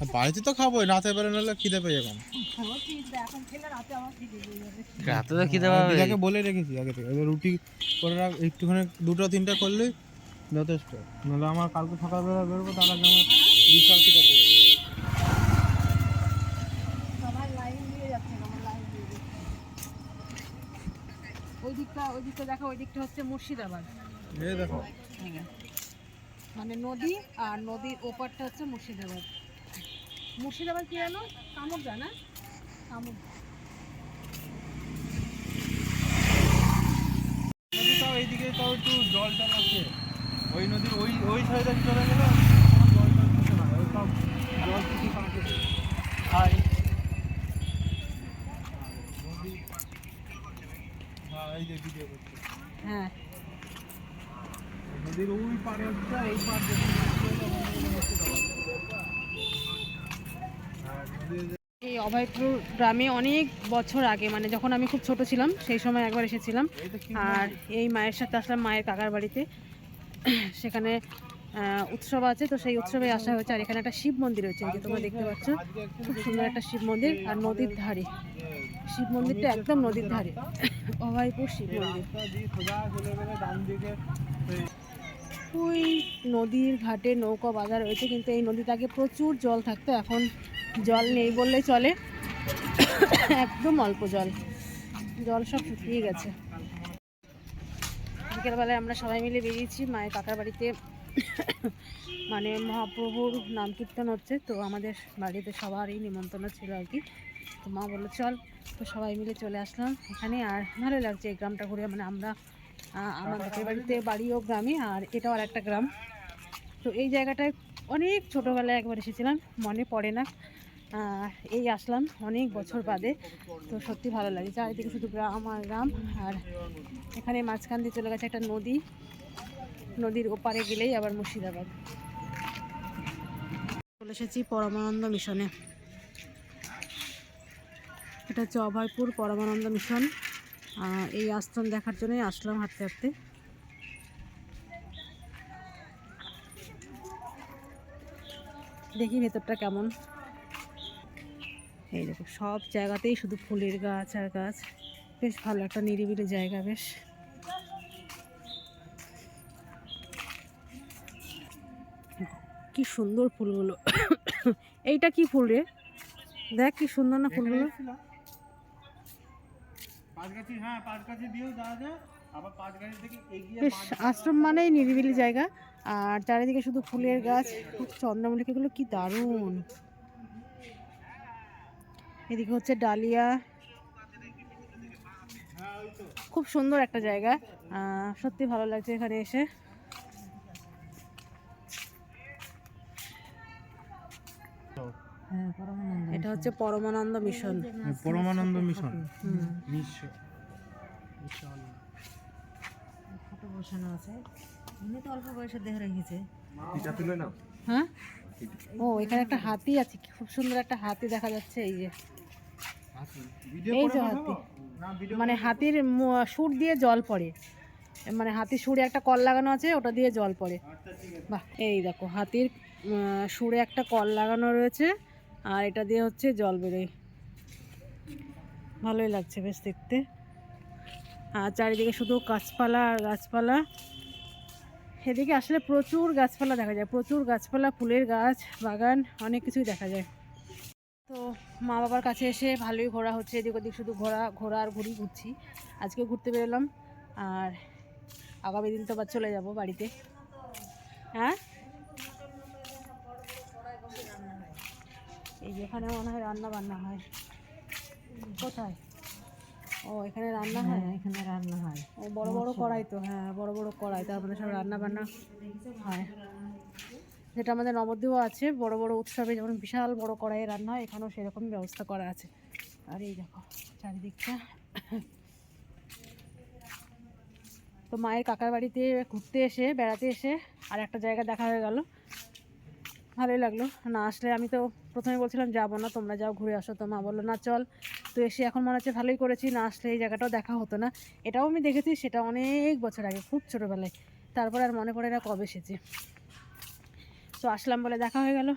আর বাড়িতে তো খাবোই রাতে বেরো নাহলে খিদে পেয়ে এখন খিদে রাতে পেয়ে যাবে রাতে তো খিদে পাবে। দিদাকে বলে রেখেছি আগে থেকে এবার রুটি করে রাখ একটুখানি দুটো তিনটা করলে যথেষ্ট। নাহলে আমার কালকে সকালবেলা বেরোবো তার আগে আমার বিশাল খিদে পেয়ে ওই দিকটা ওই দিকটা দেখো ওই দিকটা হচ্ছে মুর্শিদাবাদ। এই দেখো। মানে নদী আর নদীর ওপারটা হচ্ছে মুর্শিদাবাদ। মুর্শিদাবাদ কি জানো? কামুক না? কামুক নদী তাও এইদিকে তাও একটু জল টল আছে। ওই নদীর ওই ওই সাইডে চলে গেলে? জল টল কিছু না ওই সব জল কিছু কাঁচে খাই হ্যাঁ এই যে ভিডিও করছে। হ্যাঁ। নদীর ওই পারে ওই পার এই অভয়পুর গ্রামে অনেক বছর আগে মানে যখন আমি খুব ছোট ছিলাম, সেই সময় একবার এসেছিলাম। আর এই মায়ের সাথে আসলাম, মায়ের কাকার বাড়িতে। সেখানে উৎসব আছে, তো সেই উৎসবে আসা হয়েছে। আর এখানে একটা শিব মন্দির এই যে তোমরা দেখতে পাচ্ছ। খুব সুন্দর একটা শিব মন্দির আর নদীর ধারে। শিব মন্দিরটা একদম নদীর ধারে। অভয়পুর শিব মন্দির। ওই নদীর ঘাটে নৌকা বাজার রয়েছে, কিন্তু এই আগে প্রচুর জল থাকতো। এখন জল নেই বললেই চলে। একদম অল্প জল। জল সব শুকিয়ে গেছে। বিকেলবেলায় আমরা সবাই মিলে বেরিয়েছি, মায়ের কাকার বাড়িতে। মানে মহাপ্রভুর নাম কীর্তন হচ্ছে, তো আমাদের বাড়িতে সবারই নিমন্ত্রণ ছিল আর কি। তো মা বলল, চল। তো সবাই মিলে চলে আসলাম এখানে। আর ভালো লাগছে এই গ্রামটা ঘুরে। মানে আমরা বাপের বাড়িতে বাড়িও গ্রামে আর এটাও আর একটা গ্রাম। তো এই জায়গাটায় অনেক ছোটোবেলায় একবার এসেছিলাম, মনে পড়ে না। এই আসলাম অনেক বছর বাদে। তো সত্যি ভালো লাগে। চারিদিকে শুধু গ্রাম আর গ্রাম। আর এখানে মাঝখান দিয়ে চলে গেছে একটা নদী। নদীর ওপারে গেলেই আবার মুর্শিদাবাদ। চলে এসেছি পরমানন্দ মিশনে। এটা হচ্ছে অভয়পুর পরমানন্দ মিশন। এই আশ্রম দেখার জন্যই আসলাম হাঁটতে হাঁটতে। দেখি ভেতরটা কেমন। এই দেখো সব জায়গাতেই শুধু ফুলের গাছ আর গাছ। বেশ ভালো একটা নিরিবিলি জায়গা বেশ। কি সুন্দর ফুলগুলো। এইটা কি ফুল রে? দেখ কি সুন্দর না ফুলগুলো। হ্যাঁ বেশ আশ্রম মানেই নিরিবিলি জায়গা। আর চারিদিকে শুধু ফুলের গাছ। চন্দ্রমল্লিকাগুলো কি দারুণ। এদিকে হচ্ছে ডালিয়া। খুব সুন্দর একটা জায়গা। আহ, সত্যি ভালো লাগছে এখানে এসে। এটা হচ্ছে পরমানন্দ মিশন। পরমানন্দ মিশন। হুম। ফটো বসানো আছে। উনি তো অল্প বয়সে দেহ রেখেছে। এটা তুলে নাও। হ্যাঁ? ও এখানে একটা হাতি আছে। খুব সুন্দর একটা হাতি দেখা যাচ্ছে এই যে। এই যে হাতি। মানে হাতির সুর দিয়ে জল পড়ে। মানে হাতির সুরে একটা কল লাগানো আছে ওটা দিয়ে জল পড়ে। বাহ এই দেখো হাতির সুরে একটা কল লাগানো রয়েছে আর এটা দিয়ে হচ্ছে জল বেরোয়। ভালোই লাগছে বেশ দেখতে। আর চারিদিকে শুধু গাছপালা আর গাছপালা। এদিকে আসলে প্রচুর গাছপালা দেখা যায় প্রচুর গাছপালা ফুলের গাছ বাগান অনেক কিছুই দেখা যায়। তো মা বাবার কাছে এসে ভালোই ঘোরা হচ্ছে এদিক ওদিক শুধু ঘোরা ঘোরা আর ঘুরি ঘুরছি। আজকে ঘুরতে বেরোলাম আর আগামী দিন তো আবার চলে যাব বাড়িতে। হ্যাঁ? এই যে এখানে মনে হয় রান্না বান্না হয়। কোথায়? ও এখানে রান্না হয়? হ্যাঁ এখানে রান্না হয়। ও বড় বড় কড়াই তো হ্যাঁ বড় বড় কড়াই তার মধ্যে সব রান্না বান্না হয়। যেটা আমাদের নবদ্বীপও আছে, বড় বড় উৎসবে যেমন বিশাল বড় কড়াইয়ে রান্না হয়, এখানেও সেরকমই ব্যবস্থা করা আছে। আর এই দেখো, চারিদিকটা। তো মায়ের কাকার বাড়িতে ঘুরতে এসে, বেড়াতে এসে আর একটা জায়গা দেখা হয়ে গেল। ভালোই লাগল। না আসলে আমি তো প্রথমে বলছিলাম, যাব না, তোমরা যাও, ঘুরে আসো। তো মা বলল, না, চল। তো এসে এখন মনে হচ্ছে ভালোই করেছি, না আসলে এই জায়গাটাও দেখা হতো না। এটাও আমি দেখেছি, সেটা অনেক বছর আগে, খুব ছোটোবেলায়। তারপর আর মনে পড়ে না কবে এসেছি। তো আসলাম বলে দেখা হয়ে গেল।